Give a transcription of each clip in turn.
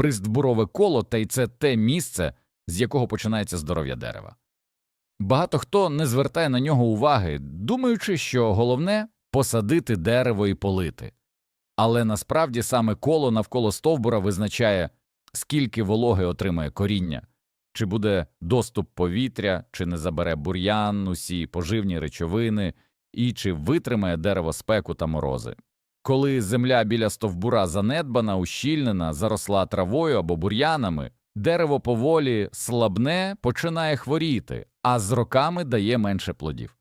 Пристбурове коло, та й це те місце, з якого починається здоров'я дерева. Багато хто не звертає на нього уваги, думаючи, що головне посадити дерево і полити. Але насправді саме коло навколо стовбура визначає, скільки вологи отримає коріння, чи буде доступ повітря, чи не забере бур'ян, усі поживні речовини, і чи витримає дерево спеку та морози. Коли земля біля стовбура занедбана, ущільнена, заросла травою або бур'янами, дерево поволі слабне, починає хворіти, а з роками дає менше плодів.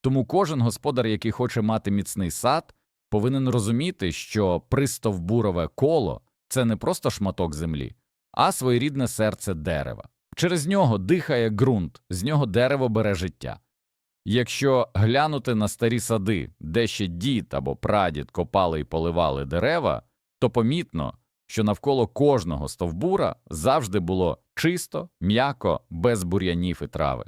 Тому кожен господар, який хоче мати міцний сад, повинен розуміти, що пристовбурове коло це не просто шматок землі, а своєрідне серце дерева. Через нього дихає ґрунт, з нього дерево бере життя. Якщо глянути на старі сади, де ще дід або прадід копали і поливали дерева, то помітно, що навколо кожного стовбура завжди було чисто, м'яко, без бур'янів і трави.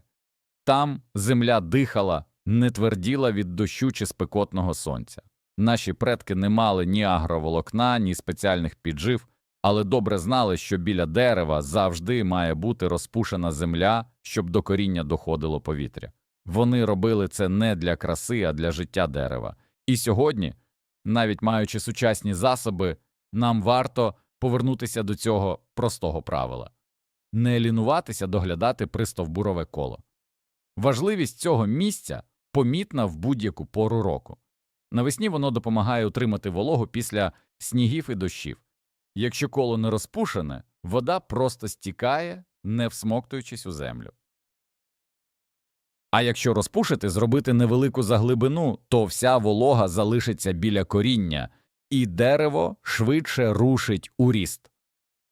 Там земля дихала, не тверділа від дощу чи спекотного сонця. Наші предки не мали ні агроволокна, ні спеціальних піджив, але добре знали, що біля дерева завжди має бути розпушена земля, щоб до коріння доходило повітря. Вони робили це не для краси, а для життя дерева. І сьогодні, навіть маючи сучасні засоби, нам варто повернутися до цього простого правила не лінуватися доглядати пристовбурове коло. Важливість цього місця помітна в будь-яку пору року. Навесні воно допомагає утримати вологу після снігів і дощів. Якщо коло не розпушене, вода просто стікає, не всмоктуючись у землю. А якщо розпушити, зробити невелику заглибину, то вся волога залишиться біля коріння, і дерево швидше рушить у ріст.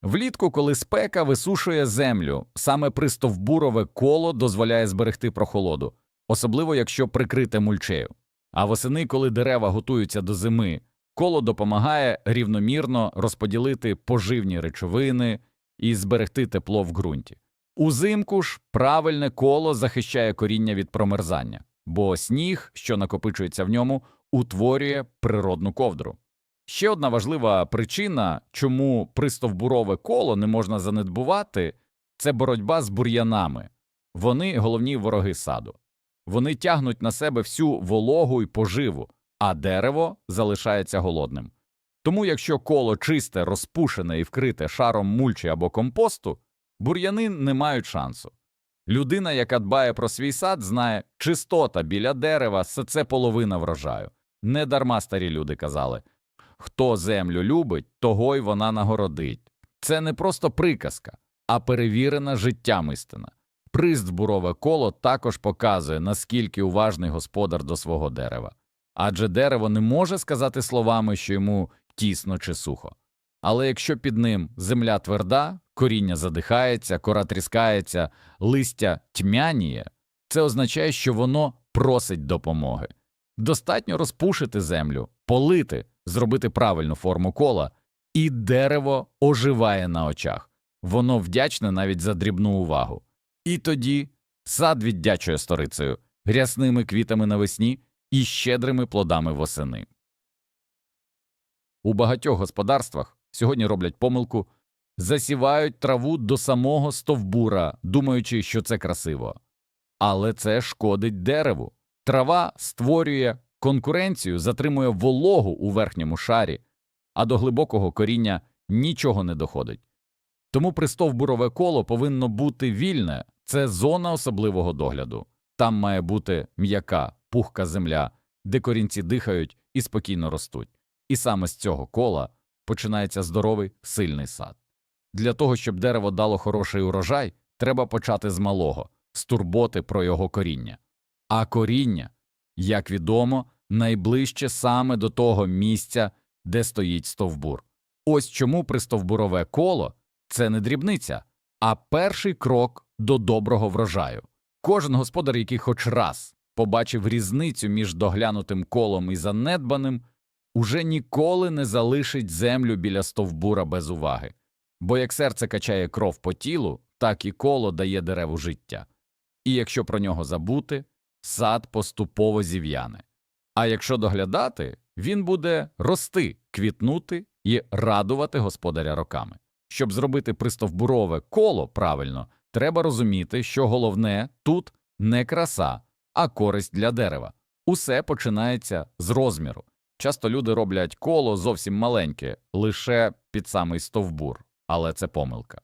Влітку, коли спека висушує землю, саме пристовбурове коло дозволяє зберегти прохолоду, особливо якщо прикрите мульчею. А восени, коли дерева готуються до зими, коло допомагає рівномірно розподілити поживні речовини і зберегти тепло в ґрунті. Узимку ж правильне коло захищає коріння від промерзання, бо сніг, що накопичується в ньому, утворює природну ковдру. Ще одна важлива причина, чому пристовбурове коло не можна занедбувати, це боротьба з бур'янами. Вони головні вороги саду. Вони тягнуть на себе всю вологу і поживу, а дерево залишається голодним. Тому, якщо коло чисте, розпушене і вкрите шаром мульчі або компосту, бур'яни не мають шансу. Людина, яка дбає про свій сад, знає, чистота біля дерева це половина врожаю. Недарма старі люди казали хто землю любить, того й вона нагородить. Це не просто приказка, а перевірена життям істина. Пристбурове коло також показує, наскільки уважний господар до свого дерева, адже дерево не може сказати словами, що йому тісно чи сухо. Але якщо під ним земля тверда, коріння задихається, кора тріскається, листя тьмяніє, це означає, що воно просить допомоги. Достатньо розпушити землю, полити, зробити правильну форму кола, і дерево оживає на очах. Воно вдячне навіть за дрібну увагу. І тоді сад віддячує сторицею, рясними квітами навесні і щедрими плодами восени. У багатьох господарствах сьогодні роблять помилку, засівають траву до самого стовбура, думаючи, що це красиво. Але це шкодить дереву. Трава створює конкуренцію, затримує вологу у верхньому шарі, а до глибокого коріння нічого не доходить. Тому пристовбурове коло повинно бути вільне це зона особливого догляду. Там має бути м'яка, пухка земля, де корінці дихають і спокійно ростуть. І саме з цього кола починається здоровий сильний сад. Для того, щоб дерево дало хороший урожай, треба почати з малого, з турботи про його коріння. А коріння, як відомо, найближче саме до того місця, де стоїть стовбур. Ось чому пристовбурове коло це не дрібниця, а перший крок до доброго врожаю. Кожен господар, який хоч раз побачив різницю між доглянутим колом і занедбаним, уже ніколи не залишить землю біля стовбура без уваги, бо як серце качає кров по тілу, так і коло дає дереву життя. І якщо про нього забути, сад поступово зів'яне. А якщо доглядати, він буде рости, квітнути і радувати господаря роками. Щоб зробити пристовбурове коло правильно, треба розуміти, що головне тут не краса, а користь для дерева. Усе починається з розміру. Часто люди роблять коло зовсім маленьке, лише під самий стовбур, але це помилка.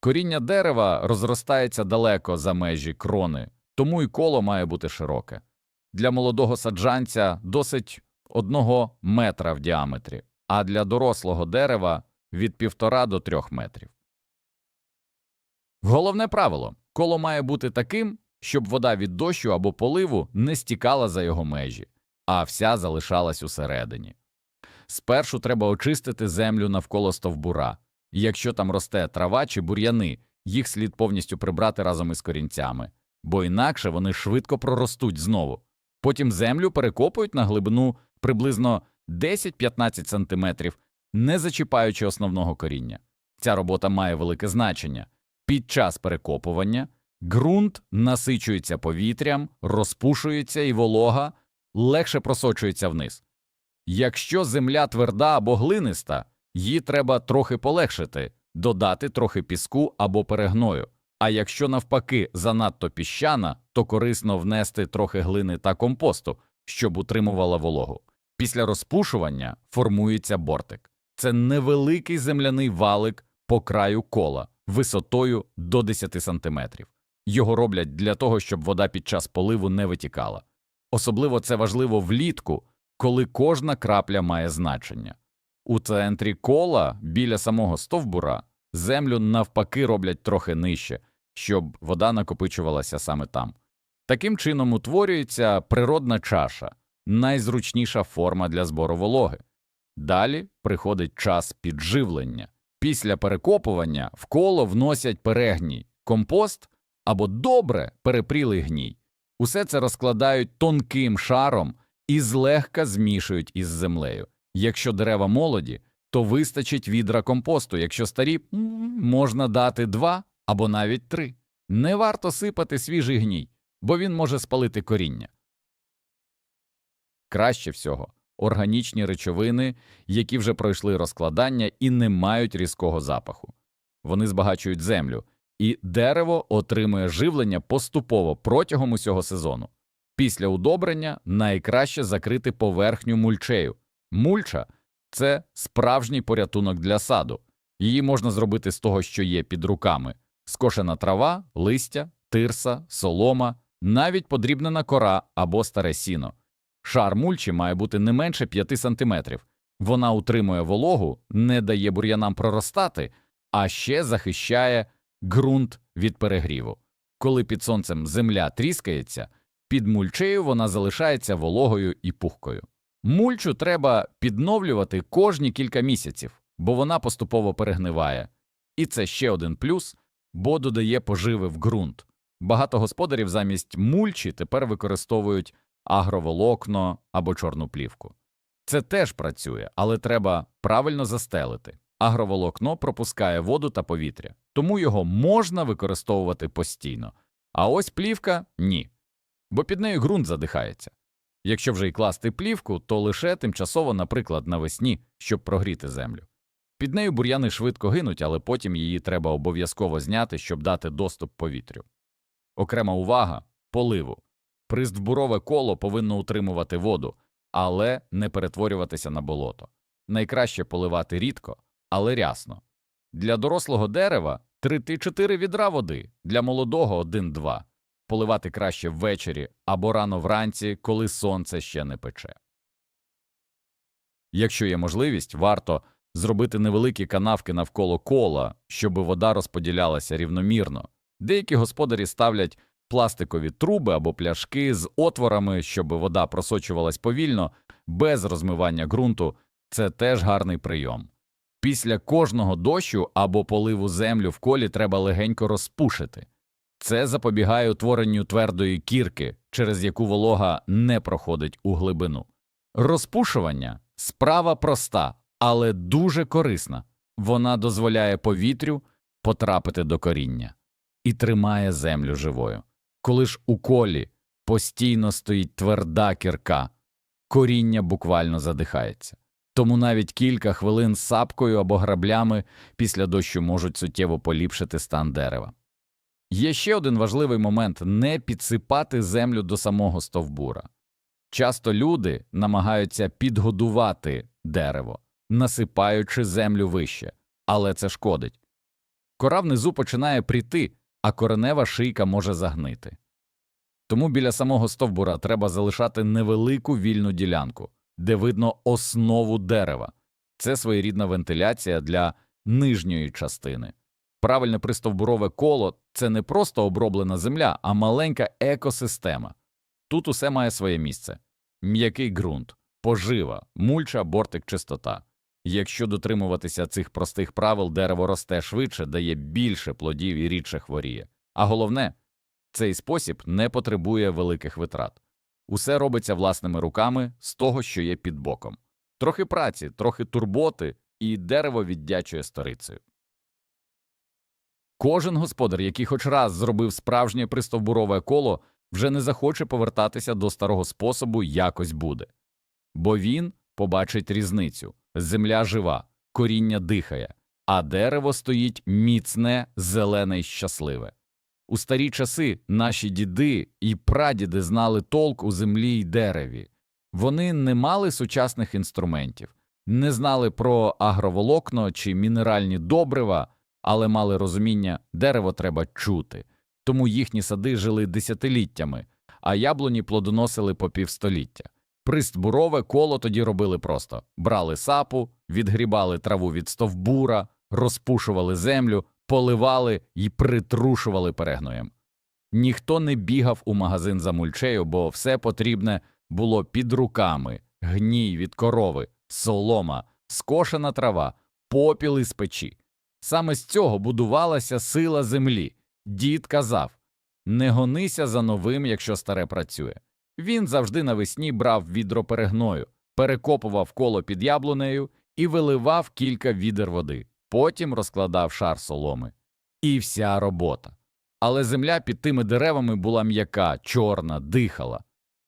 Коріння дерева розростається далеко за межі крони, тому і коло має бути широке. Для молодого саджанця досить одного метра в діаметрі, а для дорослого дерева від півтора до трьох метрів. Головне правило коло має бути таким, щоб вода від дощу або поливу не стікала за його межі, а вся залишалась усередині. Спершу треба очистити землю навколо стовбура. Якщо там росте трава чи бур'яни, їх слід повністю прибрати разом із корінцями, бо інакше вони швидко проростуть знову. Потім землю перекопують на глибину приблизно 10-15 см, не зачіпаючи основного коріння. Ця робота має велике значення. Під час перекопування ґрунт насичується повітрям, розпушується і волога легше просочується вниз. Якщо земля тверда або глиниста, її треба трохи полегшити, додати трохи піску або перегною. А якщо навпаки занадто піщана, то корисно внести трохи глини та компосту, щоб утримувала вологу. Після розпушування формується бортик. Це невеликий земляний валик по краю кола висотою до 10 см. Його роблять для того, щоб вода під час поливу не витікала. Особливо це важливо влітку, коли кожна крапля має значення. У центрі кола біля самого стовбура землю навпаки роблять трохи нижче, щоб вода накопичувалася саме там. Таким чином утворюється природна чаша, найзручніша форма для збору вологи. Далі приходить час підживлення. Після перекопування в коло вносять перегній, компост або добре перепрілий гній. Усе це розкладають тонким шаром і злегка змішують із землею. Якщо дерева молоді, то вистачить відра компосту, якщо старі можна дати два або навіть три. Не варто сипати свіжий гній, бо він може спалити коріння. Краще всього органічні речовини, які вже пройшли розкладання і не мають різкого запаху. Вони збагачують землю, і дерево отримує живлення поступово протягом усього сезону. Після удобрення найкраще закрити поверхню мульчею. Мульча це справжній порятунок для саду. Її можна зробити з того, що є під руками: скошена трава, листя, тирса, солома, навіть подрібнена кора або старе сіно. Шар мульчі має бути не менше 5 см. Вона утримує вологу, не дає бур'янам проростати, а ще захищає ґрунт від перегріву. Коли під сонцем земля тріскається, під мульчею вона залишається вологою і пухкою. Мульчу треба підновлювати кожні кілька місяців, бо вона поступово перегниває. І це ще один плюс, бо додає поживи в ґрунт. Багато господарів замість мульчі тепер використовують агроволокно або чорну плівку. Це теж працює, але треба правильно застелити. Агроволокно пропускає воду та повітря, тому його можна використовувати постійно. А ось плівка ні, бо під нею ґрунт задихається. Якщо вже й класти плівку, то лише тимчасово, наприклад, навесні, щоб прогріти землю. Під нею бур'яни швидко гинуть, але потім її треба обов'язково зняти, щоб дати доступ повітрю. Окрема увага поливу. Приздбурове коло повинно утримувати воду, але не перетворюватися на болото. Найкраще поливати рідко, але рясно. Для дорослого дерева 3-4 відра води, для молодого 1-2. Поливати краще ввечері або рано вранці, коли сонце ще не пече. Якщо є можливість, варто зробити невеликі канавки навколо кола, щоб вода розподілялася рівномірно. Деякі господарі ставлять пластикові труби або пляшки з отворами, щоб вода просочувалась повільно, без розмивання ґрунту. Це теж гарний прийом. Після кожного дощу або поливу землю в колі треба легенько розпушити. Це запобігає утворенню твердої кірки, через яку волога не проходить у глибину. Розпушування справа проста, але дуже корисна. Вона дозволяє повітрю потрапити до коріння і тримає землю живою. Коли ж у колі постійно стоїть тверда кірка, коріння буквально задихається. Тому навіть кілька хвилин сапкою або граблями після дощу можуть суттєво поліпшити стан дерева. Є ще один важливий момент не підсипати землю до самого стовбура. Часто люди намагаються підгодувати дерево, насипаючи землю вище, але це шкодить. Кора внизу починає пріти, а коренева шийка може загнити. Тому біля самого стовбура треба залишати невелику вільну ділянку, де видно основу дерева. Це своєрідна вентиляція для нижньої частини. Правильне пристовбурове коло це не просто оброблена земля, а маленька екосистема. Тут усе має своє місце м'який ґрунт, пожива, мульча, бортик, чистота. Якщо дотримуватися цих простих правил, дерево росте швидше, дає більше плодів і рідше хворіє. А головне, цей спосіб не потребує великих витрат. Усе робиться власними руками з того, що є під боком. Трохи праці, трохи турботи, і дерево віддячує сторицею. Кожен господар, який хоч раз зробив справжнє пристовбурове коло, вже не захоче повертатися до старого способу якось буде. Бо він побачить різницю земля жива, коріння дихає, а дерево стоїть міцне, зелене й щасливе. У старі часи наші діди і прадіди знали толк у землі й дереві. Вони не мали сучасних інструментів, не знали про агроволокно чи мінеральні добрива, але мали розуміння, дерево треба чути. Тому їхні сади жили десятиліттями, а яблуні плодоносили по півстоліття. Пристбурове коло тоді робили просто брали сапу, відгрібали траву від стовбура, розпушували землю, поливали і притрушували перегноєм. Ніхто не бігав у магазин за мульчею, бо все потрібне було під руками гній від корови, солома, скошена трава, попіл із печі. Саме з цього будувалася сила землі. Дід казав не гонися за новим, якщо старе працює. Він завжди навесні брав відро перегною, перекопував коло під яблунею і виливав кілька відер води, потім розкладав шар соломи. І вся робота. Але земля під тими деревами була м'яка, чорна, дихала.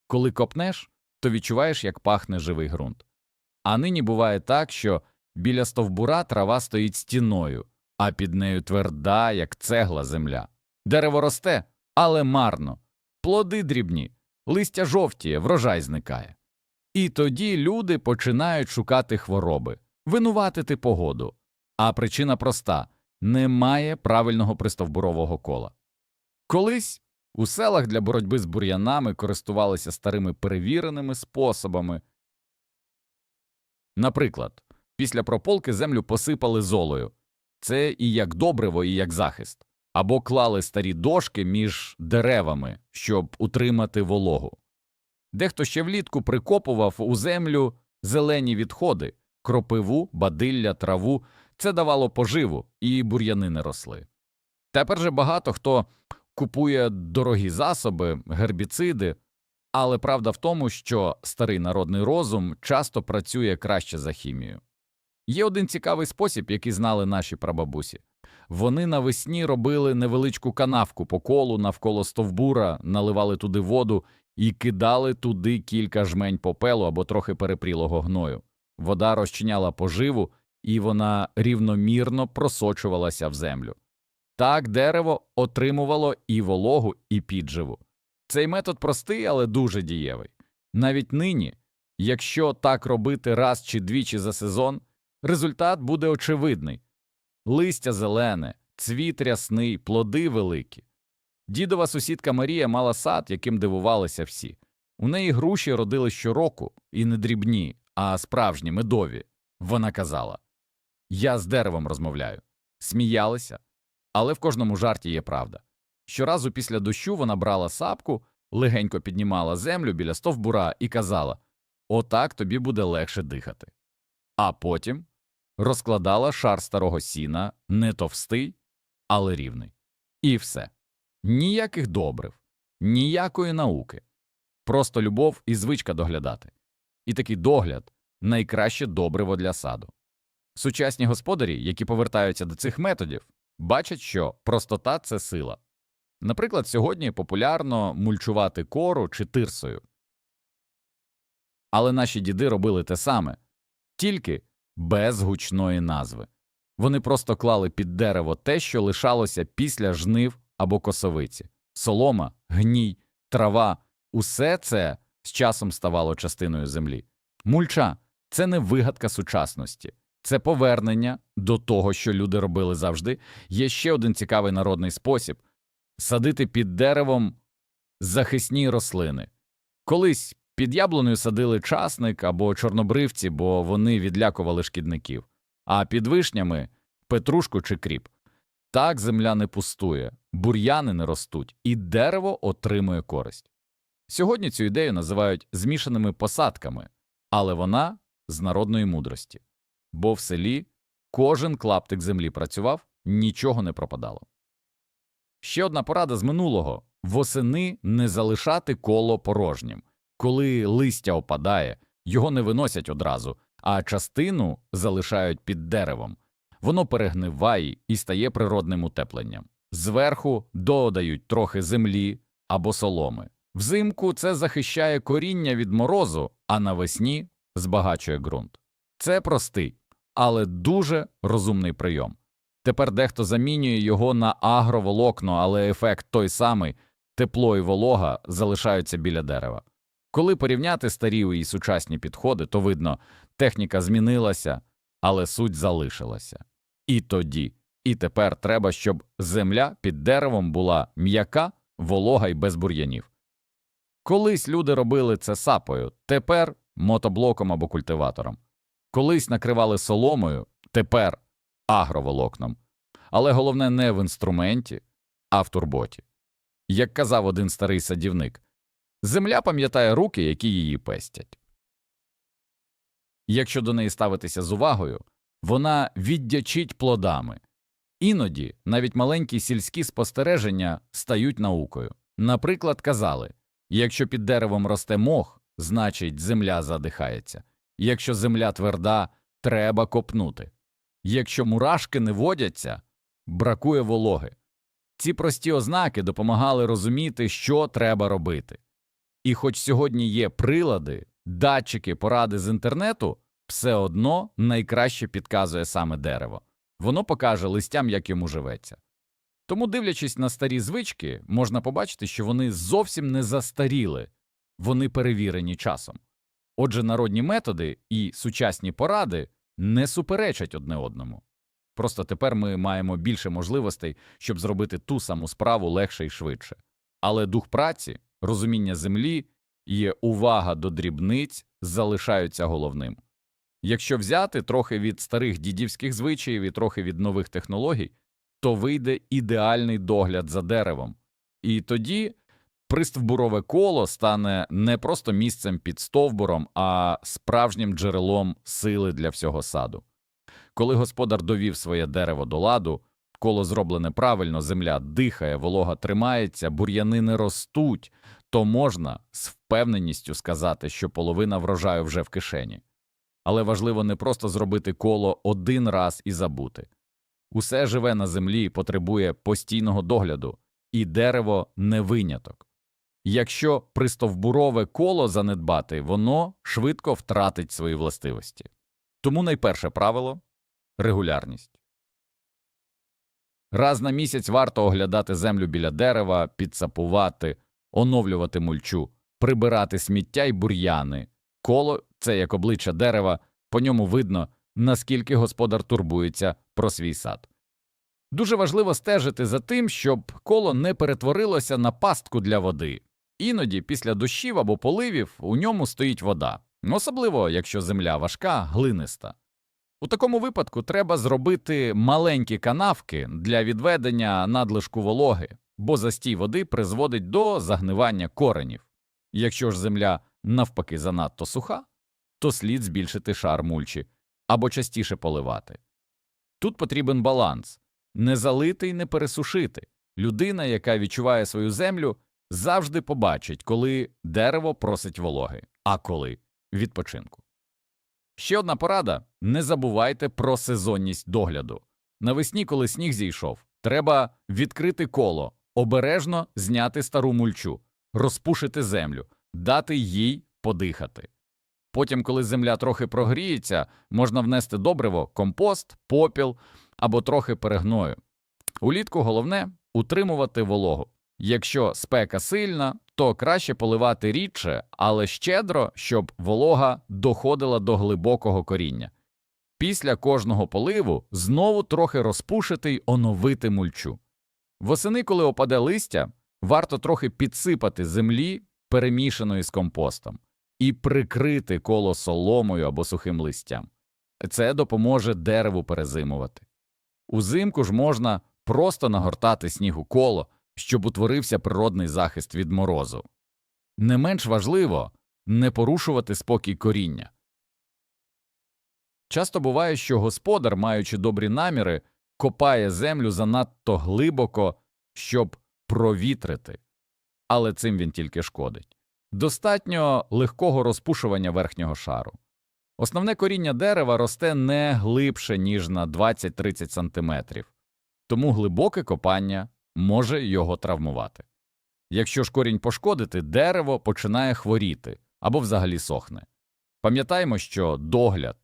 Коли копнеш, то відчуваєш, як пахне живий ґрунт. А нині буває так, що біля стовбура трава стоїть стіною, а під нею тверда, як цегла земля. Дерево росте, але марно, плоди дрібні, листя жовтіє, врожай зникає. І тоді люди починають шукати хвороби, винуватити погоду. А причина проста немає правильного пристовбурового кола. Колись у селах для боротьби з бур'янами користувалися старими перевіреними способами. Наприклад, після прополки землю посипали золою це і як добриво, і як захист, або клали старі дошки між деревами, щоб утримати вологу. Дехто ще влітку прикопував у землю зелені відходи, кропиву, бадилля, траву, це давало поживу, і бур'яни не росли. Тепер же багато хто купує дорогі засоби, гербіциди, але правда в тому, що старий народний розум часто працює краще за хімію. Є один цікавий спосіб, який знали наші прабабусі. Вони навесні робили невеличку канавку по колу навколо стовбура, наливали туди воду і кидали туди кілька жмень попелу або трохи перепрілого гною. Вода розчиняла поживу, і вона рівномірно просочувалася в землю. Так дерево отримувало і вологу, і підживу. Цей метод простий, але дуже дієвий. Навіть нині, якщо так робити раз чи двічі за сезон, результат буде очевидний листя зелене, цвіт рясний, плоди великі. Дідова сусідка Марія мала сад, яким дивувалися всі. У неї груші родили щороку, і не дрібні, а справжні медові. Вона казала Я з деревом розмовляю. Сміялися, але в кожному жарті є правда. Щоразу після дощу вона брала сапку, легенько піднімала землю біля стовбура і казала Отак тобі буде легше дихати. А потім розкладала шар старого сіна, не товстий, але рівний. І все. Ніяких добрив, ніякої науки, просто любов і звичка доглядати. І такий догляд найкраще добриво для саду. Сучасні господарі, які повертаються до цих методів, бачать, що простота це сила. Наприклад, сьогодні популярно мульчувати кору чи тирсою. Але наші діди робили те саме тільки без гучної назви. Вони просто клали під дерево те, що лишалося після жнив або косовиці солома, гній, трава усе це з часом ставало частиною землі. Мульча це не вигадка сучасності, це повернення до того, що люди робили завжди. Є ще один цікавий народний спосіб садити під деревом захисні рослини. Колись під яблуною садили часник або чорнобривці, бо вони відлякували шкідників, а під вишнями петрушку чи кріп. Так земля не пустує, бур'яни не ростуть, і дерево отримує користь. Сьогодні цю ідею називають змішаними посадками, але вона з народної мудрості, бо в селі кожен клаптик землі працював, нічого не пропадало. Ще одна порада з минулого восени не залишати коло порожнім. Коли листя опадає, його не виносять одразу, а частину залишають під деревом. Воно перегниває і стає природним утепленням. Зверху додають трохи землі або соломи. Взимку це захищає коріння від морозу, а навесні збагачує ґрунт. Це простий, але дуже розумний прийом. Тепер дехто замінює його на агроволокно, але ефект той самий тепло і волога залишаються біля дерева. Коли порівняти старі і сучасні підходи, то видно, техніка змінилася, але суть залишилася. І тоді, і тепер треба, щоб земля під деревом була м'яка, волога й без бур'янів. Колись люди робили це сапою, тепер мотоблоком або культиватором. Колись накривали соломою, тепер агроволокном. Але головне не в інструменті, а в турботі. Як казав один старий садівник, земля пам'ятає руки, які її пестять. Якщо до неї ставитися з увагою, вона віддячить плодами. Іноді навіть маленькі сільські спостереження стають наукою. Наприклад, казали якщо під деревом росте мох, значить земля задихається, якщо земля тверда, треба копнути. Якщо мурашки не водяться, бракує вологи. Ці прості ознаки допомагали розуміти, що треба робити. І хоч сьогодні є прилади, датчики, поради з інтернету, все одно найкраще підказує саме дерево. Воно покаже листям, як йому живеться. Тому, дивлячись на старі звички, можна побачити, що вони зовсім не застаріли, вони перевірені часом. Отже, народні методи і сучасні поради не суперечать одне одному. Просто тепер ми маємо більше можливостей, щоб зробити ту саму справу легше і швидше. Але дух праці, розуміння землі і увага до дрібниць залишаються головним. Якщо взяти трохи від старих дідівських звичаїв і трохи від нових технологій, то вийде ідеальний догляд за деревом. І тоді пристовбурове коло стане не просто місцем під стовбуром, а справжнім джерелом сили для всього саду. Коли господар довів своє дерево до ладу, коло зроблене правильно, земля дихає, волога тримається, бур'яни не ростуть, то можна з впевненістю сказати, що половина врожаю вже в кишені. Але важливо не просто зробити коло один раз і забути. Усе живе на землі потребує постійного догляду, і дерево не виняток. Якщо пристовбурове коло занедбати, воно швидко втратить свої властивості. Тому найперше правило регулярність. Раз на місяць варто оглядати землю біля дерева, підсапувати, оновлювати мульчу, прибирати сміття й бур'яни. Коло це як обличчя дерева, по ньому видно, наскільки господар турбується про свій сад. Дуже важливо стежити за тим, щоб коло не перетворилося на пастку для води. Іноді після дощів або поливів у ньому стоїть вода, особливо якщо земля важка, глиниста. У такому випадку треба зробити маленькі канавки для відведення надлишку вологи, бо застій води призводить до загнивання коренів. Якщо ж земля навпаки занадто суха, то слід збільшити шар мульчі або частіше поливати. Тут потрібен баланс не залити й не пересушити. Людина, яка відчуває свою землю, завжди побачить, коли дерево просить вологи, а коли відпочинку. Ще одна порада не забувайте про сезонність догляду. Навесні, коли сніг зійшов, треба відкрити коло, обережно зняти стару мульчу, розпушити землю, дати їй подихати. Потім, коли земля трохи прогріється, можна внести добриво, компост, попіл або трохи перегною. Улітку головне утримувати вологу. Якщо спека сильна, то краще поливати рідше, але щедро, щоб волога доходила до глибокого коріння. Після кожного поливу знову трохи розпушити й оновити мульчу. Восени, коли опаде листя, варто трохи підсипати землі, перемішаної з компостом, і прикрити коло соломою або сухим листям. Це допоможе дереву перезимувати. Узимку ж можна просто нагортати снігу коло, щоб утворився природний захист від морозу. Не менш важливо не порушувати спокій коріння. Часто буває, що господар, маючи добрі наміри, копає землю занадто глибоко, щоб провітрити, але цим він тільки шкодить. Достатньо легкого розпушування верхнього шару. Основне коріння дерева росте не глибше, ніж на 20-30 см, тому глибоке копання може його травмувати. Якщо ж корінь пошкодити, дерево починає хворіти або взагалі сохне. Пам'ятаємо, що догляд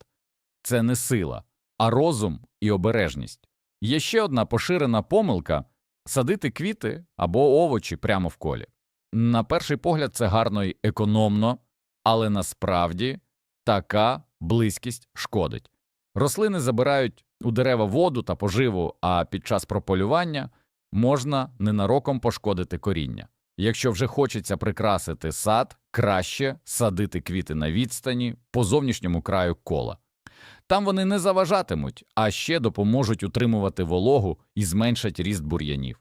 це не сила, а розум і обережність. Є ще одна поширена помилка садити квіти або овочі прямо в колі. На перший погляд, це гарно й економно, але насправді така близькість шкодить. Рослини забирають у дерева воду та поживу, а під час прополювання можна ненароком пошкодити коріння. Якщо вже хочеться прикрасити сад, краще садити квіти на відстані по зовнішньому краю кола. Там вони не заважатимуть, а ще допоможуть утримувати вологу і зменшать ріст бур'янів.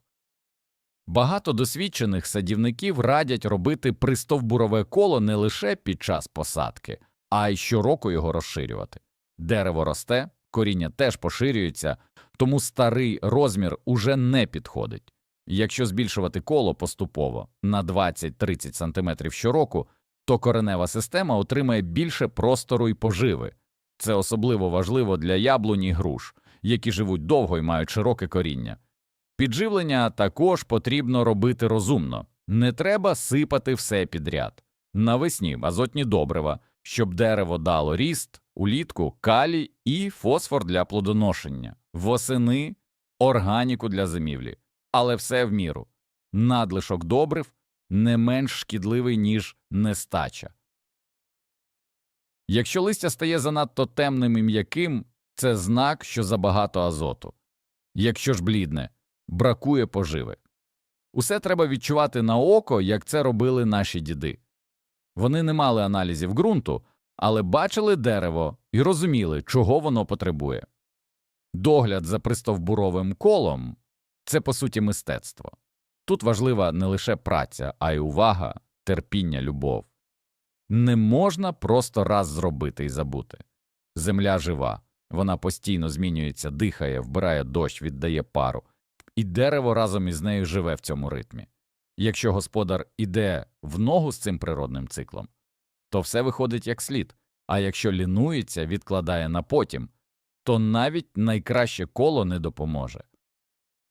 Багато досвідчених садівників радять робити пристовбурове коло не лише під час посадки, а й щороку його розширювати. Дерево росте, коріння теж поширюється, тому старий розмір уже не підходить. Якщо збільшувати коло поступово на 20-30 см щороку, то коренева система отримає більше простору і поживи. Це особливо важливо для яблуні й груш, які живуть довго і мають широке коріння. Підживлення також потрібно робити розумно, не треба сипати все підряд. Навесні азотні добрива, щоб дерево дало ріст, улітку калій і фосфор для плодоношення, восени органіку для зимівлі, але все в міру. Надлишок добрив не менш шкідливий, ніж нестача. Якщо листя стає занадто темним і м'яким, це знак, що забагато азоту. Якщо ж блідне, бракує поживи. Усе треба відчувати на око, як це робили наші діди. Вони не мали аналізів ґрунту, але бачили дерево і розуміли, чого воно потребує. Догляд за пристовбуровим колом це по суті мистецтво. Тут важлива не лише праця, а й увага, терпіння, любов. Не можна просто раз зробити і забути. Земля жива, вона постійно змінюється, дихає, вбирає дощ, віддає пару, і дерево разом із нею живе в цьому ритмі. Якщо господар іде в ногу з цим природним циклом, то все виходить як слід, а якщо лінується, відкладає на потім, то навіть найкраще коло не допоможе.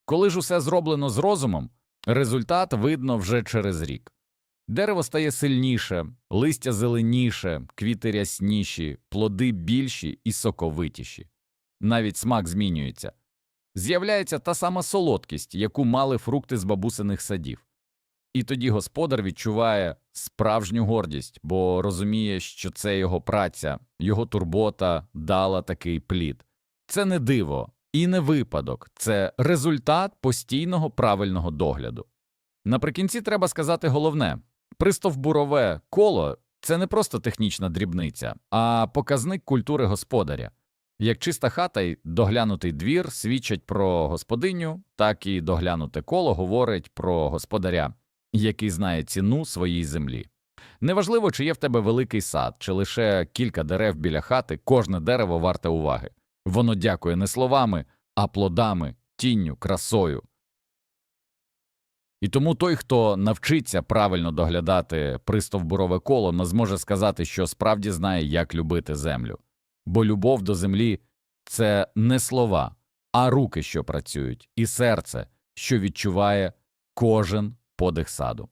Коли ж усе зроблено з розумом, результат видно вже через рік. Дерево стає сильніше, листя зеленіше, квіти рясніші, плоди більші і соковитіші. Навіть смак змінюється. З'являється та сама солодкість, яку мали фрукти з бабусиних садів. І тоді господар відчуває справжню гордість, бо розуміє, що це його праця, його турбота дала такий плід. Це не диво і не випадок, це результат постійного правильного догляду. Наприкінці треба сказати головне пристовбурове коло це не просто технічна дрібниця, а показник культури господаря. Як чиста хата й доглянутий двір свідчать про господиню, так і доглянуте коло говорить про господаря, який знає ціну своїй землі. Неважливо, чи є в тебе великий сад, чи лише кілька дерев біля хати, кожне дерево варте уваги. Воно дякує не словами, а плодами, тінню, красою. І тому той, хто навчиться правильно доглядати пристовбурове коло, не зможе сказати, що справді знає, як любити землю. Бо любов до землі це не слова, а руки, що працюють, і серце, що відчуває кожен подих саду.